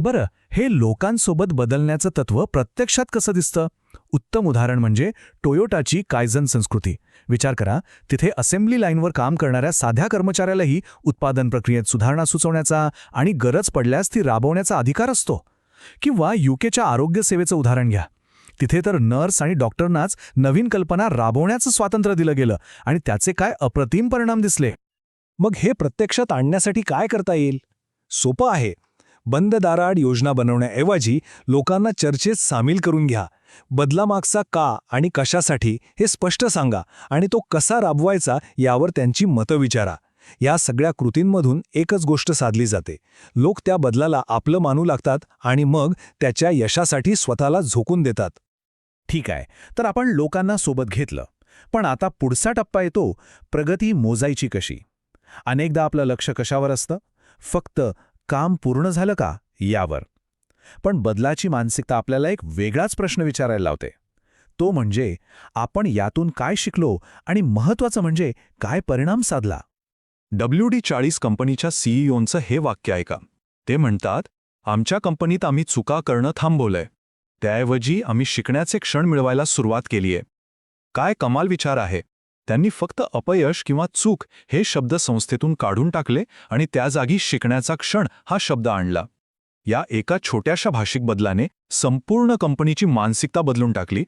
बरं हे लोकांसोबत बदलण्याचं तत्व प्रत्यक्षात कसं दिसतं? उत्तम उदाहरण म्हणजे टोयोटाची कायझन संस्कृती. विचार करा तिथे असेंब्ली लाईनवर काम करणाऱ्या साध्या कर्मचाऱ्यालाही उत्पादन प्रक्रियेत सुधारणा सुचवण्याचा आणि गरज पडल्यास ती राबवण्याचा अधिकार असतो. किंवा युकेच्या आरोग्य सेवेचं उदाहरण घ्या. तिथे तर नर्स आणि डॉक्टरनाच नवीन कल्पना राबवण्याचं स्वातंत्र्य दिलं गेलं आणि त्याचे काय अप्रतिम परिणाम दिसले? मग हे प्रत्यक्षात आणण्यासाठी काय करता येईल? सोपं आहे. बंद दाराआड योजना बनवण्याऐवजी लोकांना चर्चेत सामील करून घ्या. बदलामागचा का आणि कशासाठी हे स्पष्ट सांगा आणि तो कसा राबवायचा यावर त्यांची मतं विचारा. या सगळ्या कृतींमधून एकच गोष्ट साधली जाते. लोक त्या बदलाला आपलं मानू लागतात आणि मग त्याच्या यशासाठी स्वतःला झोकून देतात. ठीक आहे तर आपण लोकांना सोबत घेतलं. पण आता पुढचा टप्पा येतो प्रगती मोजायची कशी? अनेकदा आपलं लक्ष कशावर असतं? फक्त काम पूर्ण झालं का? यावर. पण बदलाची मानसिकता आपल्याला एक वेगळाच प्रश्न विचारायला लावते. तो म्हणजे आपण यातून काय शिकलो आणि महत्वाचं म्हणजे काय परिणाम साधला? डब्ल्यू डी चाळीस कंपनीच्या सीईओंचं हे वाक्य ऐका. ते म्हणतात आमच्या कंपनीत आम्ही चुका करणं थांबवलंय. त्याऐवजी आम्ही शिकण्याचे क्षण मिळवायला सुरुवात केलीये. काय कमाल विचार आहे. त्यांनी फक्त अपयश किंवा चूक हे शब्द संस्थेतून काढून टाकले आणि त्या जागी शिकण्याचा क्षण हा शब्द आणला. या एका छोट्याशा भाषिक बदलाने संपूर्ण कंपनीची मानसिकता बदलून टाकली